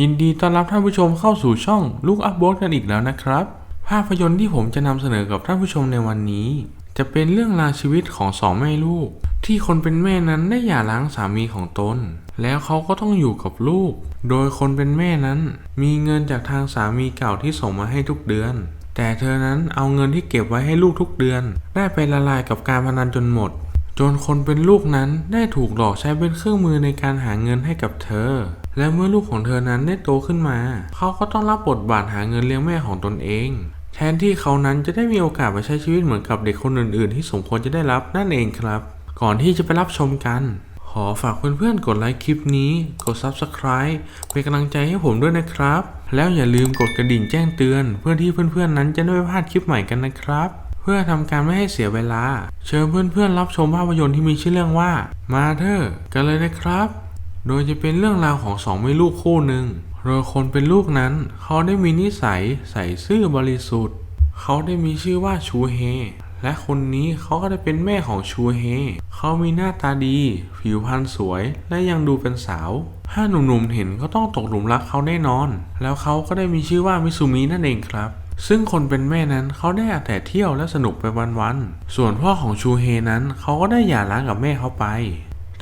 ยินดีต้อนรับท่านผู้ชมเข้าสู่ช่องลูกอัพโบสกันอีกแล้วนะครับ ภาพยนตร์ที่ผมจะนำเสนอกับท่านผู้ชมในวันนี้ จะเป็นเรื่องราวชีวิตของสองแม่ลูก ที่คนเป็นแม่นั้นได้หย่าร้างสามีของตน แล้วเขาก็ต้องอยู่กับลูก โดยคนเป็นแม่นั้น มีเงินจากทางสามีเก่าที่ส่งมาให้ทุกเดือน แต่เธอนั้นเอาเงินที่เก็บไว้ให้ลูกทุกเดือน ได้ไปละลายกับการพนันจนหมด จนคนเป็นลูกนั้นได้ถูกหลอกใช้เป็นเครื่องมือในการหาเงินให้กับเธอ และเมื่อลูกของเธอนั้นได้โตขึ้นมา เขาก็ต้องรับบทบาทหาเงินเลี้ยงแม่ของตนเอง แทนที่เขานั้นจะได้มีโอกาสไปใช้ชีวิตเหมือนกับเด็กคนอื่นๆ ที่สมควรจะได้รับนั่นเองครับ ก่อนที่จะไปรับชมกัน ขอฝากเพื่อนๆ กดไลค์คลิปนี้ กด Subscribe เป็นกำลังใจให้ผมด้วยนะครับ แล้วอย่าลืมกดกระดิ่งแจ้งเตือน เพื่อที่เพื่อนๆนั้นจะได้ไม่พลาดคลิปใหม่กันนะครับเพื่อทำการไม่ให้เสียเวลา เชิญเพื่อนๆรับชมภาพยนตร์ที่มีชื่อเรื่องว่ามาเธอกันเลยนะครับ โดยจะเป็นเรื่องราวของสองแม่ลูกคู่หนึ่งโดยคนเป็นลูกนั้นเขาได้มีนิสัยใส่ซื่อบริสุทธิ์ เขาได้มีชื่อว่าชูเฮ และคนนี้เขาก็ได้เป็นแม่ของชูเฮ เขามีหน้าตาดี ผิวพรรณสวย และยังดูเป็นสาว ถ้าหนุ่มๆเห็นก็ต้องตกหลุมรักเขาแน่นอน แล้วเขาก็ได้มีชื่อว่ามิซูมินั่นเองครับซึ่งคนเป็นแม่นั้นเขาได้แต่เที่ยวและสนุกไปวันๆ ส่วนพ่อของชูเฮนั้นเขาก็ได้หย่าร้างกับแม่เขาไป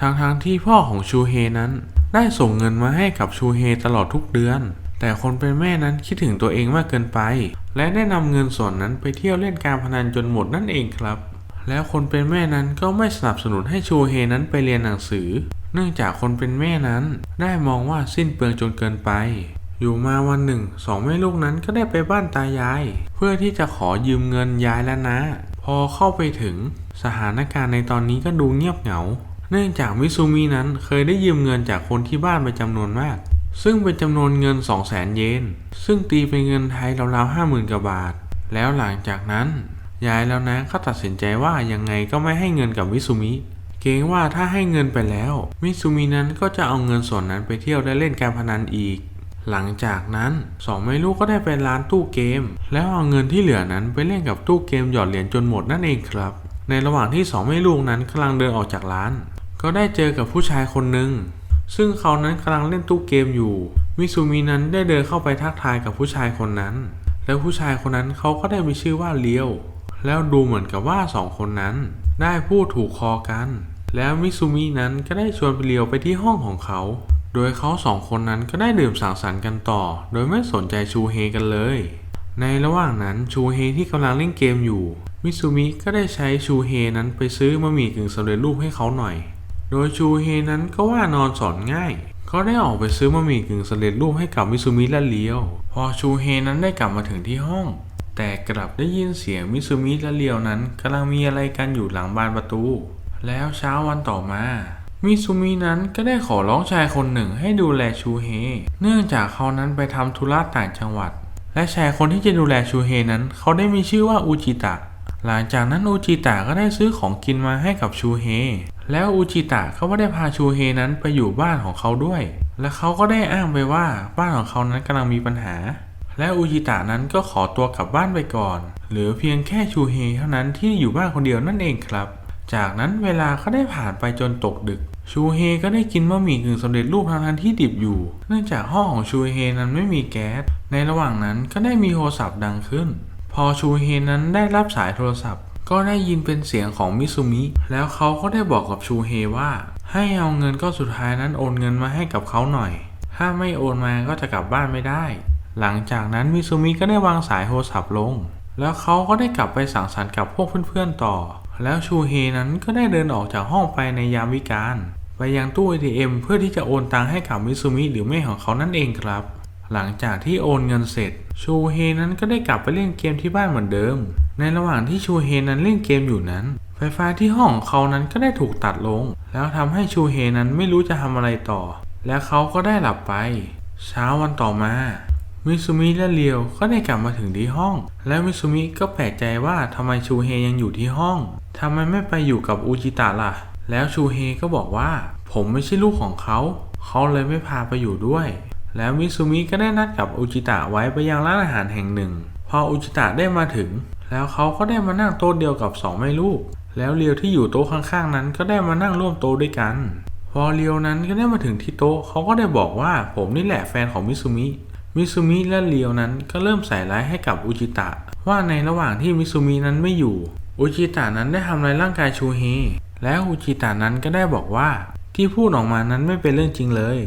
ทางทางๆที่พ่อของชูเฮนั้น ได้ส่งเงินมาให้กับชูเฮตลอดทุกเดือน แต่คนเป็นแม่นั้นคิดถึงตัวเองมากเกินไป และได้นำเงินส่วนนั้นไปเที่ยวเล่นการพนันจนหมดนั่นเองครับ แล้วคนเป็นแม่นั้นก็ไม่สนับสนุนให้ชูเฮนั้นไปเรียนหนังสือ เนื่องจากคนเป็นแม่นั้น ได้มองว่าสิ้นเปลืองจนเกินไป อยู่มาวันหนึ่งสองแม่ลูกนั้นก็ได้ไปบ้านตายาย เพื่อที่จะขอยืมเงินยายและนะ พอเข้าไปถึงสถานการณ์ในตอนนี้ก็ดูเงียบเหงา เนื่องจากมิซูมินั้นเคยได้ยืมเงินจากคนที่บ้านไปจำนวนมาก ซึ่งเป็นจำนวนเงิน 2 0 0แสนเยน ซึ่งตีเป็นเงินไทยราวๆห้าหมื่นกว่าบาท แล้วหลังจากนั้น ยายแล้วนะก็ตัดสินใจว่ายังไงก็ไม่ให้เงินกับมิซูมิ เกรงว่าถ้าให้เงินไปแล้วมิซูมินั้นก็จะเอาเงินส่วนนั้นไปเที่ยวและเล่นการพนันอีกหลังจากนั้นสองแม่ลูกก็ได้ไปร้านตู้เกม แล้วเอาเงินที่เหลือนั้นไปเล่นกับตู้เกมหยอดเหรียญจนหมดนั่นเองครับ ในระหว่างที่สองแม่ลูกนั้นกำลังเดินออกจากร้าน ก็ได้เจอกับผู้ชายคนหนึ่งซึ่งเขานั้นกำลังเล่นตู้เกมอยู่ มิซูมินั้นได้เดินเข้าไปทักทายกับผู้ชายคนนั้น แล้วผู้ชายคนนั้นเขาก็ได้มีชื่อว่าเลียว แล้วดูเหมือนกับว่าสองคนนั้น ได้พูดถูกคอกัน แล้วมิซูมินั้นก็ได้ชวนเลียวไปที่ห้องของเขา โดยเขาสองคนนั้นก็ได้ดื่มสังสรรค์กันต่อ โดยไม่สนใจชูเฮกันเลย ในระหว่างนั้นชูเฮที่กำลังเล่นเกมอยู่ มิซูมิก็ได้ใช้ชูเฮนั้นไปซื้อบะหมี่กึ่งสำเร็จรูปให้เขาหน่อย โดยชูเฮนั้นก็ว่านอนสอนง่าย เขาได้ออกไปซื้อบะหมี่กึ่งสำเร็จรูปให้กับมิซูมิและเลียว พอชูเฮนั้นได้กลับมาถึงที่ห้อง แต่กลับได้ยินเสียงมิซูมิและเลียวนั้นกำลังมีอะไรกันอยู่หลังบานประตู แล้วเช้าวันต่อมามิซูมินั้นก็ได้ขอร้องชายคนหนึ่งให้ดูแลชูเฮ เนื่องจากเขานั้นไปทำธุระต่างจังหวัด และชายคนที่จะดูแลชูเฮนั้น เขาได้มีชื่อว่าอุจิตะ หลังจากนั้นอุจิตะก็ได้ซื้อของกินมาให้กับชูเฮ แล้วอุจิตะเขาก็ได้พาชูเฮนั้นไปอยู่บ้านของเขาด้วย และเขาก็ได้อ้างไปว่าบ้านของเขานั้นกำลังมีปัญหา และอุจิตะนั้นก็ขอตัวกลับบ้านไปก่อน เหลือเพียงแค่ชูเฮเท่านั้นที่อยู่บ้านคนเดียวนั่นเองครับ จากนั้นเวลาก็ได้ผ่านไปจนตกดึก ชูเฮก็ได้กินบะหมี่กึ่งสำเร็จรูปทางทันที่ดิบอยู่ เนื่องจากห้องของชูเฮนั้นไม่มีแก๊ส ในระหว่างนั้นก็ได้มีโทรศัพท์ดังขึ้น พอชูเฮนั้นได้รับสายโทรศัพท์ ก็ได้ยินเป็นเสียงของมิซูมิ แล้วเขาก็ได้บอกกับชูเฮว่า ให้เอาเงินก้อนสุดท้ายนั้นโอนเงินมาให้กับเขาหน่อย ถ้าไม่โอนมาก็จะกลับบ้านไม่ได้ หลังจากนั้นมิซูมิก็ได้วางสายโทรศัพท์ลง แล้วเขาก็ได้กลับไปสังสรรค์กับพวกเพื่อนๆต่อ แล้วชูเฮนั้นก็ได้เดินออกจากห้องไปในยามวิกาลไปยังตู้ ATM เพื่อที่จะโอนตังค์ให้กับมิซูมิหรือแม่ของเขานั่นเองครับ หลังจากที่โอนเงินเสร็จ ชูเฮนั้นก็ได้กลับไปเล่นเกมที่บ้านเหมือนเดิม ในระหว่างที่ชูเฮนั้นเล่นเกมอยู่นั้น ไฟฟ้าที่ห้องของเขานั้นก็ได้ถูกตัดลง แล้วทำให้ชูเฮนั้นไม่รู้จะทำอะไรต่อ และเขาก็ได้หลับไป เช้าวันต่อมา มิซูมิและเลียวก็ได้กลับมาถึงที่ห้อง แล้วมิซูมิก็แปลกใจว่าทำไมชูเฮยังอยู่ที่ห้องทำไมไม่ไปอยู่กับอุจิตะล่ะ แล้วชูเฮก็บอกว่า ผมไม่ใช่ลูกของเขา เขาเลยไม่พาไปอยู่ด้วย แล้วมิซูมิก็ได้นัดกับอุจิตะไว้ไปยังร้านอาหารแห่งหนึ่ง พออุจิตะได้มาถึง แล้วเขาก็ได้มานั่งโต๊ะเดียวกับสองแม่ลูก แล้วเลียวที่อยู่โต๊ะข้างๆนั้นก็ได้มานั่งร่วมโต๊ะด้วยกัน พอเรียวนั้นก็ได้มาถึงที่โต๊ะเขาก็ได้บอกว่าผมนี่แหละแฟนของมิซุมิ มิซุมิและเรียวนั้นก็เริ่มใส่ร้ายให้กับอุจิตะ ว่าในระหว่างที่มิซุมินั้นไม่อยู่ อุจิตะนั้นได้ทำลายร่างกายชูเฮแล้วอุจิตะนั้นก็ได้บอกว่าที่พูดออกมานั้นไม่เป็นเรื่องจริงเลย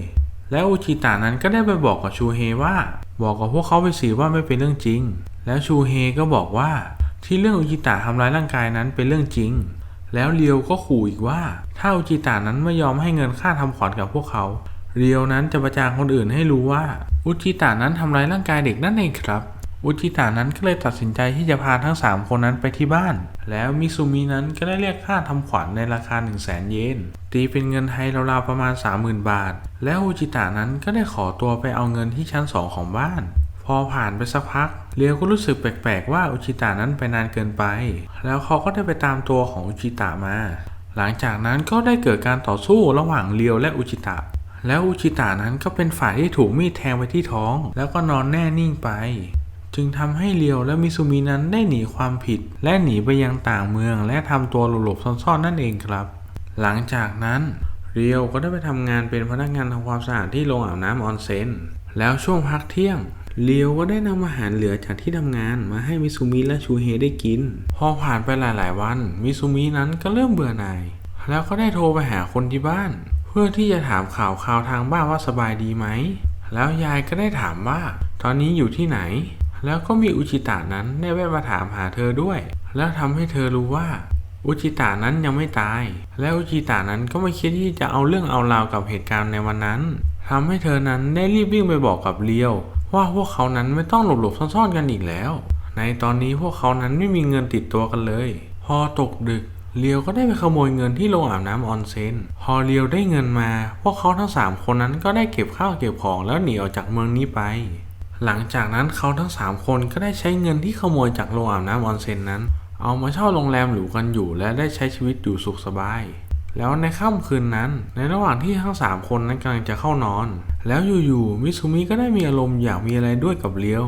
แล้วอุจิตะนั้นก็ได้ไปบอกกับชูเฮว่า บอกกับพวกเขาไปสิว่าไม่เป็นเรื่องจริง แล้วชูเฮก็บอกว่าที่เรื่องอุจิตะทำร้ายร่างกายนั้นเป็นเรื่องจริง แล้วเรียวก็ขู่อีกว่า ถ้าอุจิตานั้นไม่ยอมให้เงินค่าทำขวัญกับพวกเขา เรียวนั้นจะประจานคนอื่นให้รู้ว่า อุจิตานั้นทำร้ายร่างกายเด็กนั่นเองครับ อุจิตานั้นก็เลยตัดสินใจที่จะพาทั้ง 3 คนนั้นไปที่บ้าน แล้วมิซูมินั้นก็ได้เรียกค่าทำขวัญในราคา 1 0 0 0 0แสนเยน ตีเป็นเงินไทยราวๆประมาณ 30,000 บาท แล้วอุจิตานั้นก็ได้ขอตัวไปเอาเงินที่ชั้น 2 ของบ้าน พอผ่านไปสักพักเรียวก็รู้สึกแปลกๆว่าอุจิตานั้นไปนานเกินไป แล้วเขาก็ได้ไปตามตัวของอุจิตามา หลังจากนั้นก็ได้เกิดการต่อสู้ระหว่างเรียวและอุจิตะแล้วอุจิตานั้นก็เป็นฝ่ายที่ถูกมีดแทงไปที่ท้อง แล้วก็นอนแน่นิ่งไป จึงทำให้เรียวและมิซูมินั้นได้หนีความผิด และหนีไปยังต่างเมือง และทำตัวหลบๆซ่อนๆนั่นเองครับ หลังจากนั้นเรียวก็ได้ไปทำงานเป็นพนักงานทำความสะอาดที่โรงอาบน้ำออนเซ็นแล้วช่วงพักเที่ยงเรียวก็ได้นำอาหารเหลือจากที่ทำงานมาให้มิซูมิและชูเฮได้กิน พอผ่านไปหลายๆ วัน มิซูมินั้นก็เริ่มเบื่อหน่าย แล้วก็ได้โทรไปหาคนที่บ้าน เพื่อที่จะถามข่าวข่าวทางบ้านว่าสบายดีไหม แล้วยายก็ได้ถามว่า ตอนนี้อยู่ที่ไหน แล้วก็มีอุจิตานั้นได้แวะมาถามหาเธอด้วย แล้วทำให้เธอรู้ว่า อุจิตานั้นยังไม่ตาย และอุจิตานั้นก็ไม่คิดที่จะเอาเรื่องเอาราวกับเหตุการณ์ในวันนั้นทำให้เธอนั้นได้รีบวิ่งไปบอกกับเลียว ว่าพวกเขานั้นไม่ต้องหลบๆซ่อนๆกันอีกแล้ว ในตอนนี้พวกเขานั้นไม่มีเงินติดตัวกันเลย พอตกดึกเลียวก็ได้ไปขโมยเงินที่โรงอาบน้ำออนเซน พอเลียวได้เงินมา พวกเขาทั้งสามคนนั้นก็ได้เก็บข้าวเก็บของแล้วหนีออกจากเมืองนี้ไป หลังจากนั้นเขาทั้งสามคนก็ได้ใช้เงินที่ขโมยจากโรงอาบน้ำออนเซ็นนั้น เอามาเช่าโรงแรมหรูกันอยู่ และได้ใช้ชีวิตอยู่สุขสบาย แล้วในค่ำคืนนั้น ในระหว่างที่ทั้งสามคนนั้นกำลังจะเข้านอน แล้วอยู่ๆมิซุมิก็ได้มีอารมณ์อยากมีอะไรด้วยกับเลียว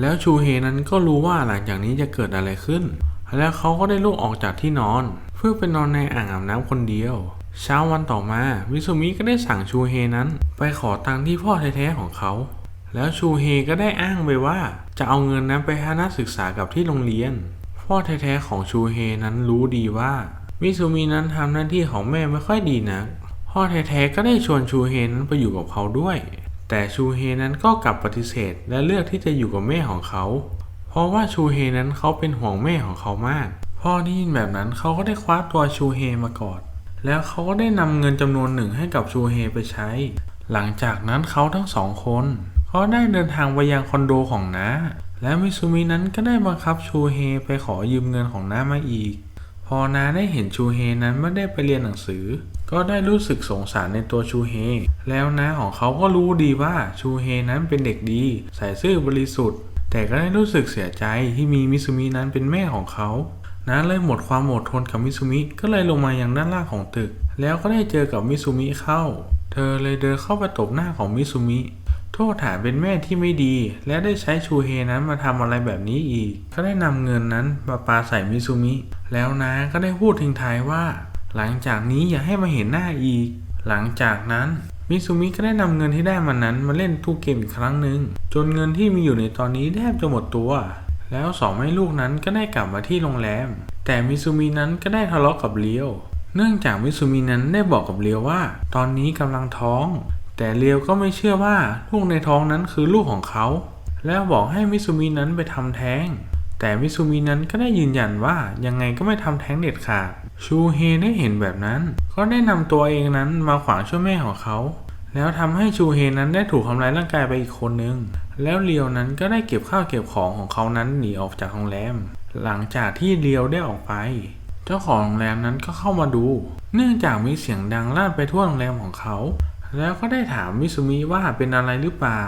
แล้วชูเฮนั้นก็รู้ว่าหลังจากนี้จะเกิดอะไรขึ้น แล้วเขาก็ได้ลุกออกจากที่นอน เพื่อไปนอนในอ่างอาบน้ำคนเดียวเช้าวันต่อมามิซุมิก็ได้สั่งชูเฮนั้น ไปขอตังค์ที่พ่อแท้ๆของเขา แล้วชูเฮก็ได้อ้างไปว่า จะเอาเงินนั้นไปใหานักศึกษากับที่โรงเรียน พ่อแท้ๆของชูเฮนั้นรู้ดีว่ามิซูมินั้นทำหน้าที่ของแม่ไม่ค่อยดีนัก พ่อแท้ๆก็ได้ชวนชูเฮนั้นไปอยู่กับเขาด้วย แต่ชูเฮนั้นก็กลับปฏิเสธและเลือกที่จะอยู่กับแม่ของเขา เพราะว่าชูเฮนั้นเขาเป็นห่วงแม่ของเขามาก พ่อได้ยินแบบนั้นเขาก็ได้คว้าตัวชูเฮมากอด แล้วเขาก็ได้นำเงินจำนวนหนึ่งให้กับชูเฮไปใช้ หลังจากนั้นเขาทั้งสองคน ก็ได้เดินทางไปยังคอนโดของน้าและมิซูมินั้นก็ได้บังคับชูเฮไปขอยืมเงินของน้ามาอีก พอน้าได้เห็นชูเฮนั้นไม่ได้ไปเรียนหนังสือ ก็ได้รู้สึกสงสารในตัวชูเฮแล้วน้าของเขาก็รู้ดีว่าชูเฮนั้นเป็นเด็กดีใส่ซื่อบริสุทธิ์ แต่ก็ได้รู้สึกเสียใจที่มีมิซูมินั้นเป็นแม่ของเขาน้าเลยหมดความอดทนกับมิซูมิก็เลยลงมาอยังด้านล่างของตึก แล้วก็ได้เจอกับมิซูมิเข้า เธอเลยเดินเข้าไปตบหน้าของมิซูมิ โทษฐานเป็นแม่ที่ไม่ดี และได้ใช้ชูเฮนั้นมาทำอะไรแบบนี้อีก ก็ได้นำเงินนั้นมาปาใส่มิซูมิ แล้วนาก็ได้พูดทิ้งท้ายว่า หลังจากนี้อย่าให้มาเห็นหน้าอีก หลังจากนั้นมิซูมิก็ได้นำเงินที่ได้มานั้นมาเล่นตู้เกมอีกครั้งหนึ่งจนเงินที่มีอยู่ในตอนนี้แทบจะหมดตัว แล้วสองแม่ลูกนั้นก็ได้กลับมาที่โรงแรม แต่มิซูมินั้นก็ได้ทะเลาะกับเลียว เนื่องจากมิซูมินั้นได้บอกกับเลียวว่า ตอนนี้กำลังท้อง แต่เลียวก็ไม่เชื่อว่าลูกในท้องนั้นคือลูกของเขา แล้วบอกให้มิซูมินั้นไปทำแท้ง แต่มิซูมินั้นก็ได้ยืนยันว่ายังไงก็ไม่ทำแท้งเด็ดขาด ชูเฮได้เห็นแบบนั้น ก็ได้นำตัวเองนั้นมาขวางช่วยแม่ของเขา แล้วทำให้ชูเฮนั้นได้ถูกทำร้ายร่างกายไปอีกคนนึง แล้วเลียวนั้นก็ได้เก็บข้าวเก็บของของเขานั้นหนีออกจากโรงแรม หลังจากที่เลียวได้ออกไปเจ้าของโรงแรมนั้นก็เข้ามาดู เนื่องจากมีเสียงดังลั่นไปทั่วโรงแรมของเขา แล้วก็ได้ถามมิซูมิว่าเป็นอะไรหรือเปล่า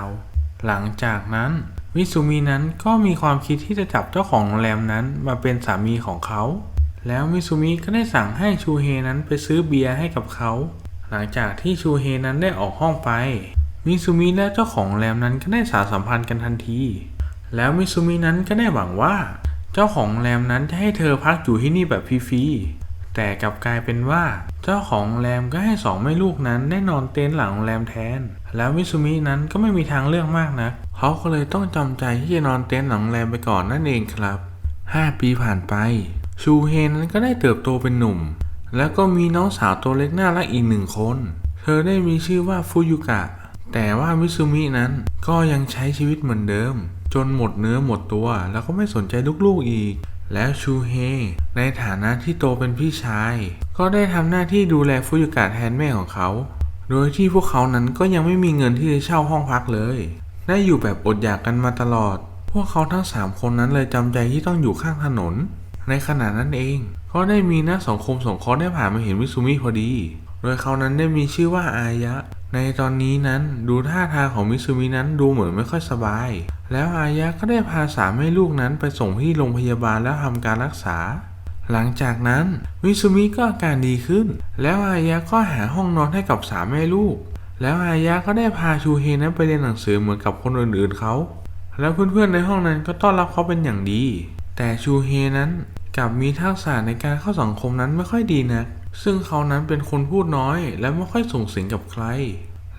หลังจากนั้นมิซูมินั้นก็มีความคิดที่จะจับเจ้าของโรงแรมนั้นมาเป็นสามีของเขา แล้วมิซูมิก็ได้สั่งให้ชูเฮนั้นไปซื้อเบียร์ให้กับเขา หลังจากที่ชูเฮนั้นได้ออกห้องไป มิซูมิและเจ้าของโรงแรมนั้นก็ได้สารสัมพันธ์กันทันที แล้วมิซูมินั้นก็ได้หวังว่า เจ้าของโรงแรมนั้นจะให้เธอพักอยู่ที่นี่แบบฟรีๆแต่กลับกลายเป็นว่า เจ้าของโรงแรมก็ให้สองแม่ลูกนั้นได้นอนเต็นท์หลังโรงแรมแทน แล้วมิซูมินั้นก็ไม่มีทางเลือกมากนะเขาก็เลยต้องจำใจที่จะนอนเต็นท์หลังโรงแรมไปก่อนนั่นเองครับ 5 ปีผ่านไป ชูเฮนั้นก็ได้เติบโตเป็นหนุ่ม แล้วก็มีน้องสาวตัวเล็กน่ารักอีกหนึ่งคน เธอได้มีชื่อว่าฟูยุกะ แต่ว่ามิซูมินั้นก็ยังใช้ชีวิตเหมือนเดิม จนหมดเนื้อหมดตัว แล้วก็ไม่สนใจลูกๆอีก แล้วชูเฮ ในฐานะที่โตเป็นพี่ชาย ก็ได้ทำหน้าที่ดูแลฟูยุกะแทนแม่ของเขา โดยที่พวกเขานั้นก็ยังไม่มีเงินที่จะเช่าห้องพักเลย ได้อยู่แบบอดอยากกันมาตลอด พวกเขาทั้งสามคนนั้นเลยจำใจที่ต้องอยู่ข้างถนน ในขณะนั้นเองก็ได้มีนักสังคมสงเคราะห์ได้ผ่านมาเห็นมิซูมิพอดี โดยเขานั้นได้มีชื่อว่าอายะ ในตอนนี้นั้นดูท่าทางของมิซูมินั้นดูเหมือนไม่ค่อยสบาย แล้วอายะก็ได้พาสามแม่ลูกนั้นไปส่งที่โรงพยาบาลแล้วทำการรักษา หลังจากนั้นมิซูมิก็อาการดีขึ้น แล้วอายะก็หาห้องนอนให้กับสามแม่ลูก แล้วอายะก็ได้พาชูเฮนั้นไปเรียนหนังสือเหมือนกับคนอื่นๆเขา แล้วเพื่อนๆในห้องนั้นก็ต้อนรับเขาเป็นอย่างดี แต่ชูเฮนั้นกับมีทักษะในการเข้าสังคมนั้นไม่ค่อยดีนัก ซึ่งเขานั้นเป็นคนพูดน้อยและไม่ค่อยส่งเสียงกับใคร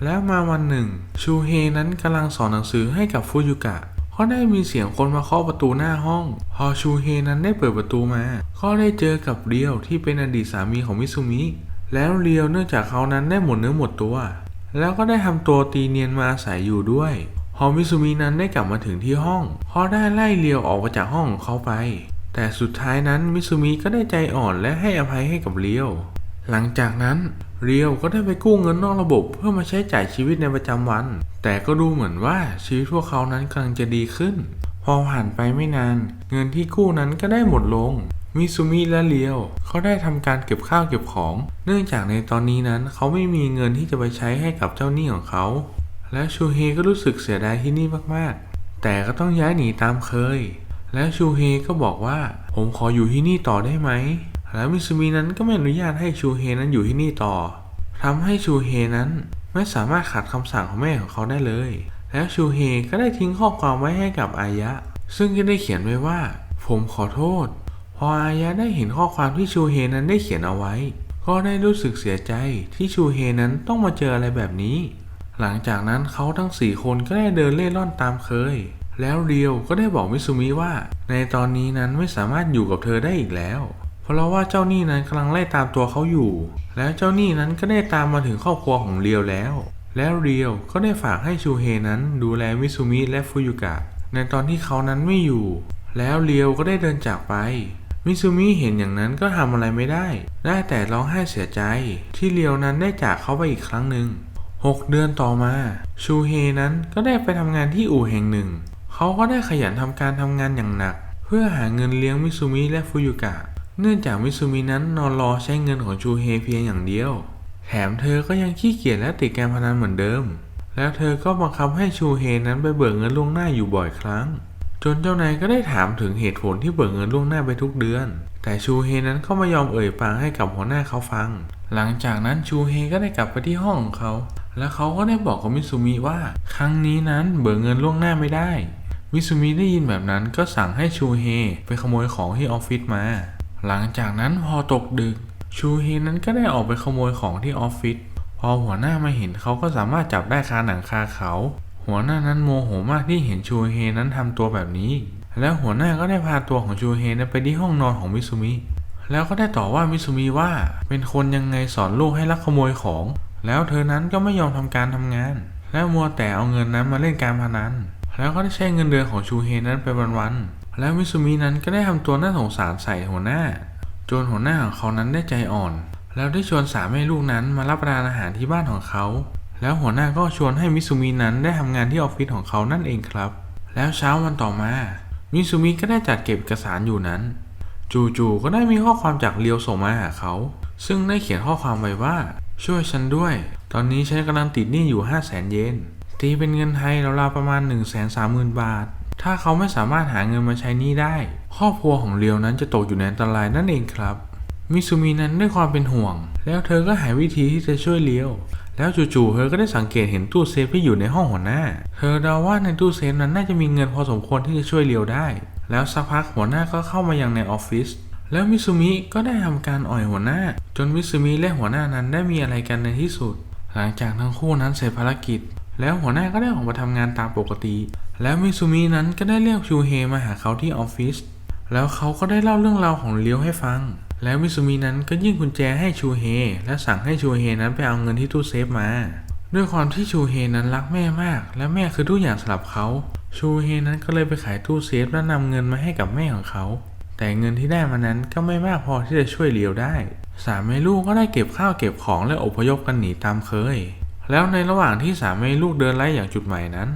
แล้วมาวันหนึ่ง ชูเฮนั้นกำลังสอนหนังสือให้กับฟูยุกะก็ได้มีเสียงคนมาเคาะประตูหน้าห้อง พอชูเฮนั้นได้เปิดประตูมาก็ได้เจอกับเรียวที่เป็นอดีตสามีของมิซุมิ แล้วเรียวเนื่องจากเขานั้นได้หมดเนื้อหมดตัว แล้วก็ได้ทำตัวตีเนียนมาอาศัยอยู่ด้วยพอมิซุมินั้นได้กลับมาถึงที่ห้องเขาได้ไล่เรียวออกมาจากห้องของเขาไป แต่สุดท้ายนั้นมิซุมิก็ได้ใจอ่อนและให้อภัยให้กับเรียว หลังจากนั้นเรียวก็ได้ไปกู้เงินนอกระบบเพื่อมาใช้จ่ายชีวิตในประจำวัน แต่ก็ดูเหมือนว่าชีวิตพวกเขานั้นกำลังจะดีขึ้น พอผ่านไปไม่นาน เงินที่กู้นั้นก็ได้หมดลงมิซูมิและเลียวเขาได้ทำการเก็บข้าวเก็บของ เนื่องจากในตอนนี้นั้นเขาไม่มีเงินที่จะไปใช้ให้กับเจ้าหนี้ของเขา และชูเฮก็รู้สึกเสียดายที่นี่มากๆ แต่ก็ต้องย้ายหนีตามเคย แล้วชูเฮก็บอกว่า ผมขออยู่ที่นี่ต่อได้ไหม แล้วมิซูมินั้นก็ไม่อนุญาตให้ชูเฮนั้นอยู่ที่นี่ต่อทำให้ชูเฮนั้นไม่สามารถขัดคำสั่งของแม่ของเขาได้เลย แล้วชูเฮก็ได้ทิ้งข้อความไว้ให้กับอายะ ซึ่งก็ได้เขียนไว้ว่า ผมขอโทษ พออายะได้เห็นข้อความที่ชูเฮนั้นได้เขียนเอาไว้ ก็ได้รู้สึกเสียใจที่ชูเฮนั้นต้องมาเจออะไรแบบนี้ หลังจากนั้นเขาทั้งสี่คนก็ได้เดินเล่ร่อนตามเคย แล้วเรียวก็ได้บอกมิซูมิว่า ในตอนนี้นั้นไม่สามารถอยู่กับเธอได้อีกแล้ว เพราะว่าเจ้าหนี้นั้นกำลังไล่ตามตัวเขาอยู่ แล้วเจ้าหนี้นั้นก็ได้ตามมาถึงครอบครัวของเรียวแล้ว แล้วเรียวก็ได้ฝากให้ชูเฮนั้นดูแลมิซูมิและฟุยุกะ ในตอนที่เขานั้นไม่อยู่ แล้วเรียวก็ได้เดินจากไปมิซูมิเห็นอย่างนั้นก็ทำอะไรไม่ได้ ได้แต่ร้องไห้เสียใจ ที่เรียวนั้นได้จากเขาไปอีกครั้งหนึ่งหกเดือนต่อมา ชูเฮนั้นก็ได้ไปทำงานที่อู่แห่งหนึ่ง เขาก็ได้ขยันทำการทำงานอย่างหนัก เพื่อหาเงินเลี้ยงมิซูมิและฟุยุกะ เนื่องจากมิซูมินั้นนอนรอใช้เงินของชูเฮเพียงอย่างเดียว แถมเธอก็ยังขี้เกียจและติดการพนันเหมือนเดิม แล้วเธอก็บังคับให้ชูเฮนั้นไปเบิกเงินล่วงหน้าอยู่บ่อยครั้ง จนเจ้านายก็ได้ถามถึงเหตุผลที่เบิกเงินล่วงหน้าไปทุกเดือน แต่ชูเฮนั้นก็ไม่ยอมเอ่ยปากให้กับหัวหน้าเขาฟัง หลังจากนั้นชูเฮก็ได้กลับไปที่ห้องของเขาแล้วเขาก็ได้บอกกับมิซูมิว่า ครั้งนี้นั้นเบิกเงินล่วงหน้าไม่ได้ มิซูมิได้ยินแบบนั้นก็สั่งให้ชูเฮไปขโมยของที่ออฟฟิศมา หลังจากนั้นพอตกดึก ชูเฮนั้นก็ได้ออกไปขโมยของที่ออฟฟิศ พอหัวหน้ามาเห็นเขาก็สามารถจับได้คาหนังคาเขา หัวหน้านั้นโมโหมากที่เห็นชูเฮนั้นทำตัวแบบนี้ แล้วหัวหน้าก็ได้พาตัวของชูเฮนั้นไปที่ห้องนอนของมิซูมิ แล้วก็ได้ต่อว่ามิซูมิว่าเป็นคนยังไงสอนลูกให้ลักขโมยของ แล้วเธอนั้นก็ไม่ยอมทำการทำงาน แล้วมัวแต่เอาเงินนั้นมาเล่นการพนัน แล้วก็ได้ใช้เงินเดือนของชูเฮนั้นไปวันๆ แล้วมิซูมินั้นก็ได้ทำตัวน่าสงสารใส่หัวหน้า จนหัวหน้าของเขานั้นได้ใจอ่อน แล้วได้ชวนสามแม่ลูกนั้นมารับประทานอาหารที่บ้านของเขา แล้วหัวหน้าก็ชวนให้มิซูมินั้นได้ทำงานที่ออฟฟิศของเขานั่นเองครับ แล้วเช้าวันต่อมา มิซูมิก็ได้จัดเก็บเอกสารอยู่นั้น จู่ๆก็ได้มีข้อความจากเรียวส่งมาหาเขา ซึ่งได้เขียนข้อความไว้ว่า ช่วยฉันด้วย ตอนนี้ฉันกำลังติดหนี้อยู่ 5 0 0แสนเยน ตีเป็นเงินไทยราวๆประมาณ 1 3 0 0 0 0 บาท ถ้าเขาไม่สามารถหาเงินมาใช้หนี้ได้ ครอบครัวของเรียวนั้นจะตกอยู่ในอันตรายนั่นเองครับ มิซูมินั้นด้วยความเป็นห่วง แล้วเธอก็หาวิธีที่จะช่วยเลี้ยว แล้วจู่ๆเธอก็ได้สังเกตเห็นตู้เซฟที่อยู่ในห้องหัวหน้า เธอเดาว่าในตู้เซฟนั้นน่าจะมีเงินพอสมควรที่จะช่วยเลี้ยวได้ แล้วสักพักหัวหน้าก็เข้ามายังในออฟฟิศแล้วมิซูมิก็ได้ทำการอ่อยหัวหน้า จนมิซูมิและหัวหน้านั้นได้มีอะไรกันในที่สุด หลังจากทั้งคู่นั้นเสร็จภารกิจ แล้วหัวหน้าก็ได้ออกมาทำงานตามปกติ แล้วมิซูมินั้นก็ได้เรียกชูเฮมาหาเขาที่ออฟฟิศแล้วเขาก็ได้เล่าเรื่องราวของเลี้ยวให้ฟัง แล้วมิซูมินั้นก็ยื่นกุญแจให้ชูเฮและสั่งให้ชูเฮนั้นไปเอาเงินที่ตู้เซฟมา ด้วยความที่ชูเฮนั้นรักแม่มาก และแม่คือทุกอย่างสำหรับเขา ชูเฮนั้นก็เลยไปขายตู้เซฟและนำเงินมาให้กับแม่ของเขา แต่เงินที่ได้มานั้นก็ไม่มากพอที่จะช่วยเลี้ยวได้ สามแม่ลูกก็ได้เก็บข้าวเก็บของและอพยพกันหนีตามเคย แล้วในระหว่างที่สามแม่ลูกเดินไล่อย่างจุดหมายนั้น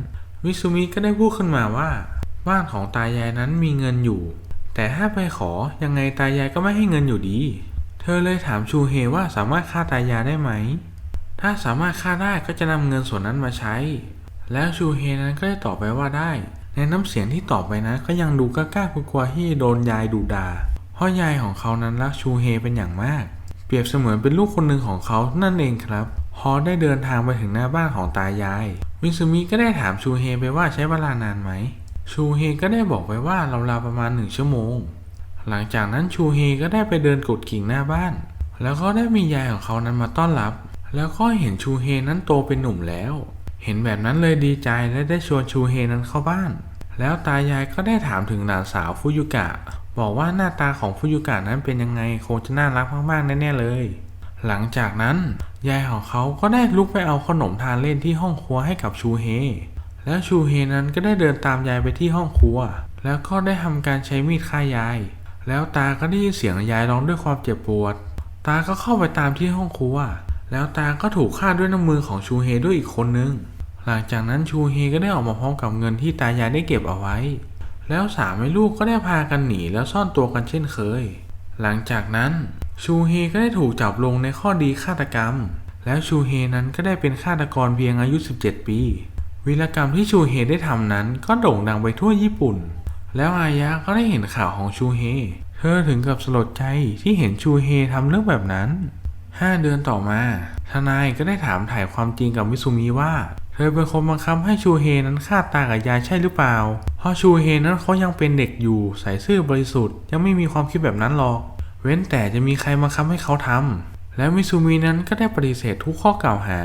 มิซูมิก็ได้พูดขึ้นมาว่า บ้านของตายายนั้นมีเงินอยู่ แต่ถ้าไปขอยังไงตายายก็ไม่ให้เงินอยู่ดี เธอเลยถามชูเฮว่าสามารถฆ่าตายายได้ไหม ถ้าสามารถฆ่าได้ก็จะนำเงินส่วนนั้นมาใช้ แล้วชูเฮนั้นก็ได้ตอบไปว่าได้ ในน้ำเสียงที่ตอบไปนะก็ยังดูกล้าๆกลัวที่โดนยายดุด่าเพราะยายของเขานั้นรักชูเฮเป็นอย่างมาก เปรียบเสมือนเป็นลูกคนหนึ่งของเขานั่นเองครับ พอได้เดินทางไปถึงหน้าบ้านของตายาย มิซูมิก็ได้ถามชูเฮไปว่าใช้เวลานานไหม ชูเฮก็ได้บอกไปว่าเราราวๆประมาณหนึ่งชั่วโมง หลังจากนั้นชูเฮก็ได้ไปเดินกดกิ่งหน้าบ้าน แล้วก็ได้มียายของเขานั้นมาต้อนรับ แล้วก็เห็นชูเฮนั้นโตเป็นหนุ่มแล้ว เห็นแบบนั้นเลยดีใจและได้ชวนชูเฮนั้นเข้าบ้าน แล้วตายายก็ได้ถามถึงหลานสาวฟุยุกะ บอกว่าหน้าตาของฟุยุกะนั้นเป็นยังไงคงจะน่ารักมากๆแน่ๆเลย หลังจากนั้น ยายของเขาก็ได้ลุกไปเอาขนมทานเล่นที่ห้องครัวให้กับชูเฮ แล้วชูเฮนั้นก็ได้เดินตามยายไปที่ห้องครัว แล้วก็ได้ทำการใช้มีดฆ่ายาย แล้วตาก็ได้ยินเสียงยายร้องด้วยความเจ็บปวด ตาก็เข้าไปตามที่ห้องครัว แล้วตาก็ถูกฆ่าด้วยน้ำมือของชูเฮด้วยอีกคนนึง หลังจากนั้นชูเฮก็ได้ออกมาพร้อมกับเงินที่ตายายได้เก็บเอาไว้ แล้วสามแม่ลูกก็ได้พากันหนีแล้วซ่อนตัวกันเช่นเคย หลังจากนั้น ชูเฮก็ได้ถูกจับลงในข้อดีฆาตกรรม แล้วชูเฮนั้นก็ได้เป็นฆาตกรเพียงอายุ 17 ปี วีรกรรมที่ชูเฮได้ทำนั้นก็โด่งดังไปทั่วญี่ปุ่น แล้วอายะก็ได้เห็นข่าวของชูเฮ เธอถึงกับสลดใจที่เห็นชูเฮทำเรื่องแบบนั้นห้าเดือนต่อมา ทนายก็ได้ถามถ่ายความจริงกับมิซูมิว่า เธอเป็นคนบังคับให้ชูเฮนั้นฆ่าตากับยายใช่หรือเปล่า เพราะชูเฮนั้นเขายังเป็นเด็กอยู่ใส่ซื่อบริสุทธิ์ยังไม่มีความคิดแบบนั้นหรอก เว้นแต่จะมีใครบังคับให้เขาทำแล้วมิซูมินั้นก็ได้ปฏิเสธทุกข้อกล่าวหา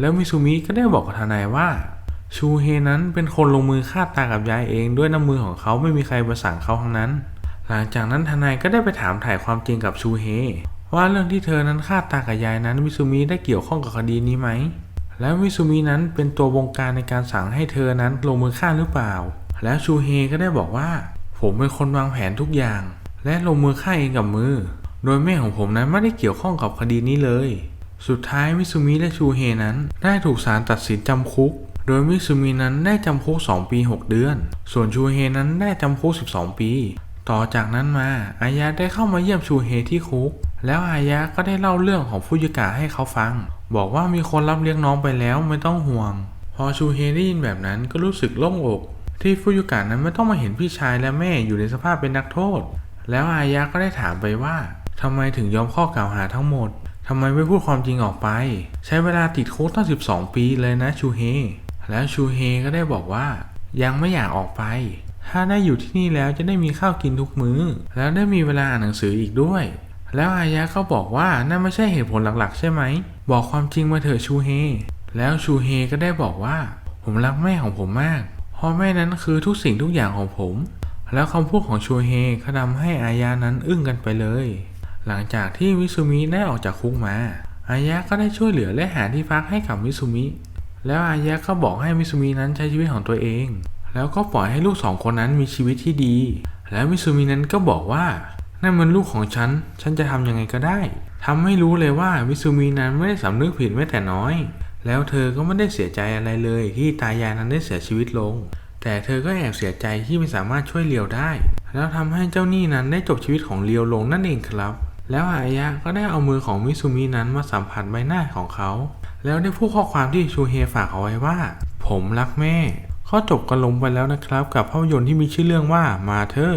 แล้วมิซูมิก็ได้บอกกับทนายว่า ชูเฮนั้นเป็นคนลงมือฆ่าตากับยายเองด้วยน้ำมือของเขาไม่มีใครประสั่งเขาทั้งนั้น หลังจากนั้นทนายก็ได้ไปถามถ่ายความจริงกับชูเฮว่าเรื่องที่เธอนั้นฆ่าตากับยายนั้นมิซูมิได้เกี่ยวข้องกับคดีนี้ไหม แล้วมิซูมินั้นเป็นตัวบงการในการสั่งให้เธอนั้นลงมือฆ่าหรือเปล่า แล้วชูเฮก็ได้บอกว่า ผมเป็นคนวางแผนทุกอย่าง และลงมือฆ่าเองกับมือ โดยแม่ของผมนั้นไม่ได้เกี่ยวข้องกับคดีนี้เลย สุดท้ายมิซูมิและชูเฮนั้น ได้ถูกศาลตัดสินจำคุก โดยมิซูมินั้นได้จำคุก 2 ปี 6 เดือน ส่วนชูเฮนั้นได้จำคุก 12 ปี ต่อจากนั้นมาอายะได้เข้ามาเยี่ยมชูเฮที่คุก แล้วอายะก็ได้เล่าเรื่องของฟุยุกะให้เขาฟัง บอกว่ามีคนรับเลี้ยงน้องไปแล้วไม่ต้องห่วง พอชูเฮได้ยินแบบนั้นก็รู้สึกโล่งอกที่ฟุยุกะนั้นไม่ต้องมาเห็นพี่ชายและแม่อยู่ในสภาพเป็นนักโทษ แล้วอายะก็ได้ถามไปว่าทำไมถึงยอมข้อกล่าวหาทั้งหมดทำไมไม่พูดความจริงออกไป ใช้เวลาติดคุกตั้ง 12 ปีเลยนะชูเฮ แล้วชูเฮก็ได้บอกว่า ยังไม่อยากออกไป ถ้าได้อยู่ที่นี่แล้วจะได้มีข้าวกินทุกมื้อ แล้วได้มีเวลาอ่านหนังสืออีกด้วย แล้วอายะก็บอกว่านั่นไม่ใช่เหตุผลหลักๆ ใช่ไหม บอกความจริงมาเถอะชูเฮ แล้วชูเฮก็ได้บอกว่า ผมรักแม่ของผมมาก เพราะแม่นั้นคือทุกสิ่งทุกอย่างของผม แล้วคำพูดของชูเฮก็ทำให้อายะนั้นอึ้งกันไปเลย หลังจากที่มิซูมิได้ออกจากคุกมา อายะก็ได้ช่วยเหลือและหาที่พักให้กับมิซูมิ แล้วอายะก็บอกให้มิซูมินั้นใช้ชีวิตของตัวเอง แล้วก็ปล่อยให้ลูกสองคนนั้นมีชีวิตที่ดี แล้วมิซูมินั้นก็บอกว่านั่นมันลูกของฉัน ฉันจะทำยังไงก็ได้ทำให้รู้เลยว่ามิซูมินั้นไม่ได้สำนึกผิดแม้แต่น้อย แล้วเธอก็ไม่ได้เสียใจอะไรเลยที่ตายายนั้นได้เสียชีวิตลง แต่เธอก็แอบเสียใจที่ไม่สามารถช่วยเลียวได้ แล้วทำให้เจ้าหนี้นั้นได้จบชีวิตของเลียวลงนั่นเองครับ แล้วอายะก็ได้เอามือของมิซูมินั้นมาสัมผัสใบหน้าของเขา แล้วได้พูดข้อความที่ชูเฮฝากเอาไว้ว่า ผมรักแม่ ข้อจบกันลงไปแล้วนะครับ กับภาพยนตร์ที่มีชื่อเรื่องว่ามาเธอ